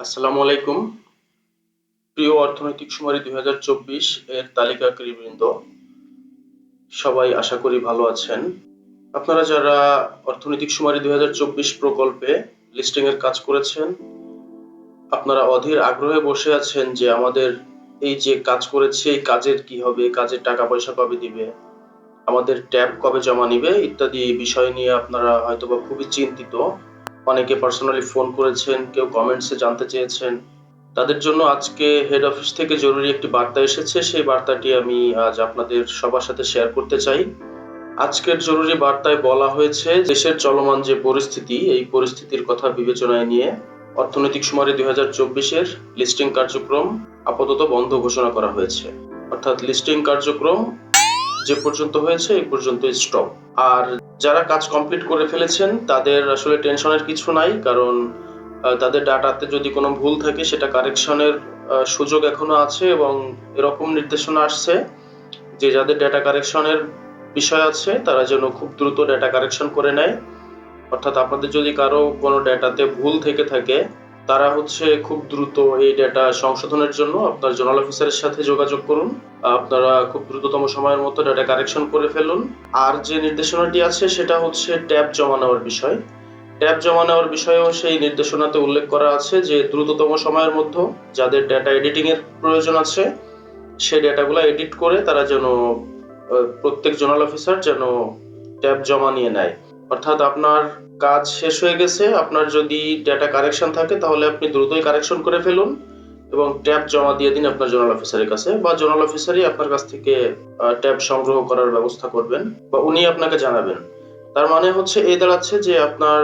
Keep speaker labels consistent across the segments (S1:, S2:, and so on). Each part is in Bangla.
S1: আসসালামু আলাইকুম। প্রিয় অর্থনৈতিক সুমারি দুই হাজার চব্বিশ এর তালিকাকারীবৃন্দ সবাই আশা করি ভালো আছেন। আপনারা যারা অর্থনৈতিক সুমারি দুই হাজার চব্বিশ প্রকল্পে লিস্টিং এর কাজ করেছেন, আপনারা অধীর আগ্রহে বসে আছেন যে আমাদের এই যে কাজ করেছে, এই কাজের কি হবে কাজের টাকা পয়সা কবে দিবে, আমাদের ট্যাব কবে জমা নিবে, ইত্যাদি বিষয় নিয়ে আপনারা হয়তোবা খুবই চিন্তিত। অনেকে পার্সোনালি ফোন করেছেন, কেউ কমেন্টসে জানতে চেয়েছেন। তাদের জন্য আজকে হেড অফিস থেকে জরুরি একটি বার্তা এসেছে, সেই বার্তাটি আমি আজ আপনাদের সবার সাথে শেয়ার করতে চাই। আজকের জরুরি বার্তায় বলা হয়েছে, দেশের চলমান যে পরিস্থিতি, এই পরিস্থিতির কথা বিবেচনায় নিয়ে অর্থনৈতিক সুমারি দুই হাজার চব্বিশের লিস্টিং কার্যক্রম আপাতত বন্ধ ঘোষণা করা হয়েছে। অর্থাৎ লিস্টিং কার্যক্রম যে পর্যন্ত হয়েছে, এই পর্যন্ত স্টপ আর যারা কাজ কমপ্লিট করে ফেলেছেন, তাদের আসলে টেনশনের কিছু নাই, কারণ তাদের ডাটাতে যদি কোনো ভুল থাকে, সেটা কারেকশনের সুযোগ এখনও আছে এবং এরকম নির্দেশনা আসছে যে যাদের ডেটা কারেকশনের বিষয় আছে, তারা যেন খুব দ্রুত ডেটা কারেকশন করে নেয়। অর্থাৎ আপনাদের যদি কারও কোনো ডেটাতে ভুল থেকে থাকে তারা হচ্ছে খুব দ্রুত এই ডেটা সংশোধনের জন্য আপনার জোনাল অফিসারের সাথে যোগাযোগ করুন। আপনারা খুব দ্রুততম সময়ের মধ্যে ডেটা কারেকশন করে ফেলুন। আর যে নির্দেশনাটি আছে, সেটা হচ্ছে ট্যাব জমা নেওয়ার বিষয়। ট্যাব জমা নেওয়ার বিষয়েও সেই নির্দেশনাতে উল্লেখ করা আছে যে, দ্রুততম সময়ের মধ্যে যাদের ডেটা এডিটিং এর প্রয়োজন আছে, সেই ডেটাগুলো এডিট করে তারা যেন প্রত্যেক জোনাল অফিসার যেন ট্যাব জমা নিয়ে নেয়। অর্থাৎ আপনার কাজ শেষ হয়ে গেছে, আপনার যদি ডেটা কারেকশন থাকে তাহলে আপনি দ্রুতই কারেকশন করে ফেলুন এবং ট্যাব জমা দিয়ে দিন আপনার জোনাল অফিসারের কাছে বা জোনাল অফিসারই আপনার কাছ থেকে ট্যাব সংগ্রহ করার ব্যবস্থা করবেন বা উনি আপনাকে জানাবেন। তার মানে হচ্ছে এই দাঁড়াচ্ছে যে আপনার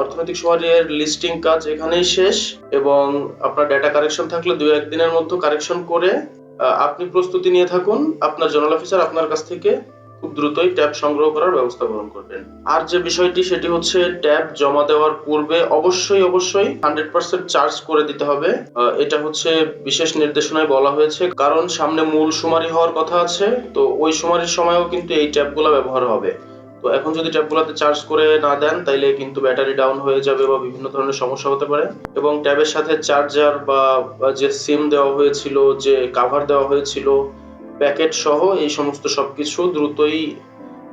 S1: অর্থনৈতিক সুমারির লিস্টিং কাজ এখানেই শেষ এবং আপনার ডেটা কারেকশন থাকলে দুই একদিনের মধ্যে কারেকশন করে আপনি প্রস্তুতি নিয়ে থাকুন, আপনার জোনাল অফিসার আপনার কাছ থেকে খুব দ্রুতই ট্যাব সংগ্রহ করার ব্যবস্থা গ্রহণ করবেন। আর যে বিষয়টি, সেটি হচ্ছে ট্যাব জমা দেওয়ার পূর্বে অবশ্যই অবশ্যই হান্ড্রেড পার্সেন্ট চার্জ করে দিতে হবে। এটা হচ্ছে বিশেষ নির্দেশনায় বলা হয়েছে, কারণ সামনে মূল সুমারি হওয়ার কথা আছে, তো ওই সুমারির সময়ও কিন্তু এই ট্যাবগুলো ব্যবহার হবে। তো এখন যদি ট্যাবগুলোতে চার্জ করে না দেন, তাইলে কিন্তু ব্যাটারি ডাউন হয়ে যাবে বা বিভিন্ন ধরনের সমস্যা হতে পারে। এবং ট্যাবের সাথে চার্জার বা যে সিম দেওয়া হয়েছিল, যে কাভার দেওয়া হয়েছিল প্যাকেট সহ এই সমস্ত সবকিছু দ্রুতই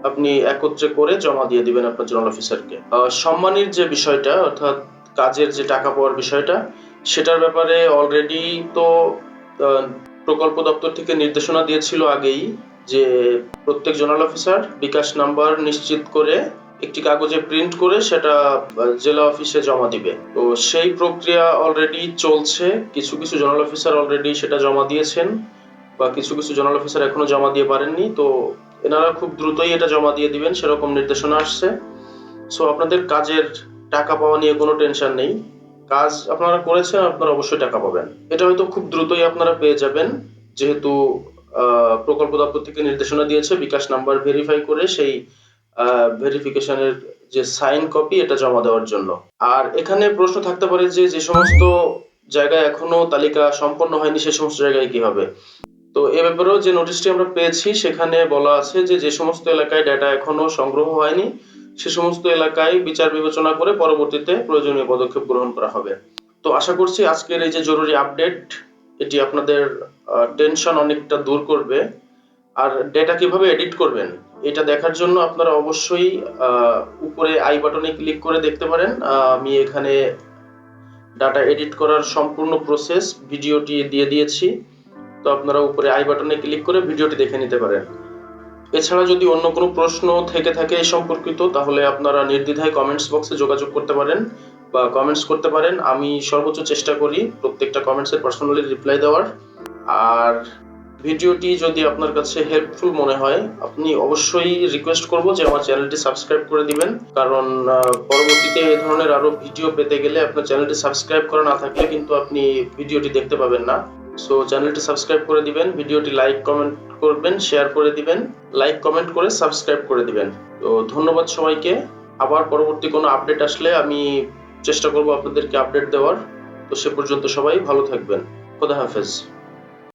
S1: আপনি একত্রে করে জমা দিয়ে দিবেন আপনার জোনাল অফিসারকে সম্মানীর যে বিষয়টা, অর্থাৎ কাজের যে টাকা পাওয়ার বিষয়টা, সেটার ব্যাপারে অলরেডি তো প্রকল্প দপ্তর থেকে নির্দেশনা দিয়েছিল আগেই যে প্রত্যেক জোনাল অফিসার বিকাশ নাম্বার নিশ্চিত করে একটি কাগজে প্রিন্ট করে সেটা জেলা অফিসে জমা দিবে। তো সেই প্রক্রিয়া অলরেডি চলছে, কিছু কিছু জোনাল অফিসার অলরেডি সেটা জমা দিয়েছেন। বা কিছু কিছু জোনাল অফিসার এখনও জমা দিয়ে পারেননি, তো এনারা খুব দ্রুতই এটা জমা দিয়ে দিবেন, সেরকম নির্দেশনা আসছে। সো আপনাদের কাজের টাকা পাওয়া নিয়ে কোনো টেনশন নেই। কাজ আপনারা করেছেন, আপনারা অবশ্যই টাকা পাবেন। এটা হয়তো খুব দ্রুতই আপনারা পেয়ে যাবেন, যেহেতু প্রকল্প দপ্তর থেকে নির্দেশনা দিয়েছে, বিকাশ নাম্বার ভেরিফাই করে সেই ভেরিফিকেশনের যে সাইন কপি এটা জমা দেওয়ার জন্য। আর এখানে প্রশ্ন থাকতে পারে যে যে সমস্ত জায়গায় এখনও তালিকা সম্পন্ন হয়নি, সে সমস্ত জায়গায় কি হবে তো এ ব্যাপারেও যে নোটিশটি আমরা পেয়েছি, সেখানে বলা আছে যে যে সমস্ত এলাকায় ডেটা এখনও সংগ্রহ হয়নি, সে সমস্ত এলাকায় বিচার বিবেচনা করে পরবর্তীতে প্রয়োজনীয় পদক্ষেপ গ্রহণ করা হবে। তো আশা করছি আজকের এই যে জরুরি আপডেট এটি আপনাদের টেনশন অনেকটা দূর করবে। আর ডেটা কীভাবে এডিট করবেন, এটা দেখার জন্য আপনারা অবশ্যই উপরে আই বাটনে ক্লিক করে দেখতে পারেন। আমি এখানে ডাটা এডিট করার সম্পূর্ণ প্রসেস ভিডিওটি দিয়ে দিয়েছি। তো আপনারা উপরে আই বাটনে ক্লিক করে ভিডিওটি দেখে নিতে পারেন। এছাড়া যদি অন্য কোনো প্রশ্ন থেকে থাকে এই সম্পর্কিত, তাহলে আপনারা নির্দ্বিধায় কমেন্টস বক্সে যোগাযোগ করতে পারেন বা কমেন্টস করতে পারেন। আমি সর্বোচ্চ চেষ্টা করি প্রত্যেকটা কমেন্টসের পার্সোনালি রিপ্লাই দেওয়ার। আর ভিডিওটি যদি আপনার কাছে হেল্পফুল মনে হয়, আপনি অবশ্যই রিকোয়েস্ট করব যে আমার চ্যানেলটি সাবস্ক্রাইব করে দিবেন। কারণ পরবর্তীতে এই ধরনের আরও ভিডিও পেতে গেলে আপনার চ্যানেলটি সাবস্ক্রাইব করা না থাকলে কিন্তু আপনি ভিডিওটি দেখতে পাবেন না। সো চ্যানেলটি সাবস্ক্রাইব করে দিবেন ভিডিওটি লাইক কমেন্ট করবেন শেয়ার করে দিবেন লাইক কমেন্ট করে সাবস্ক্রাইব করে দিবেন। তো, ধন্যবাদ সবাইকে। আবার পরবর্তী কোনো আপডেট আসলে আমি চেষ্টা করব আপনাদেরকে আপডেট দেওয়ার। তো সে পর্যন্ত সবাই ভালো থাকবেন। খোদা হাফেজ।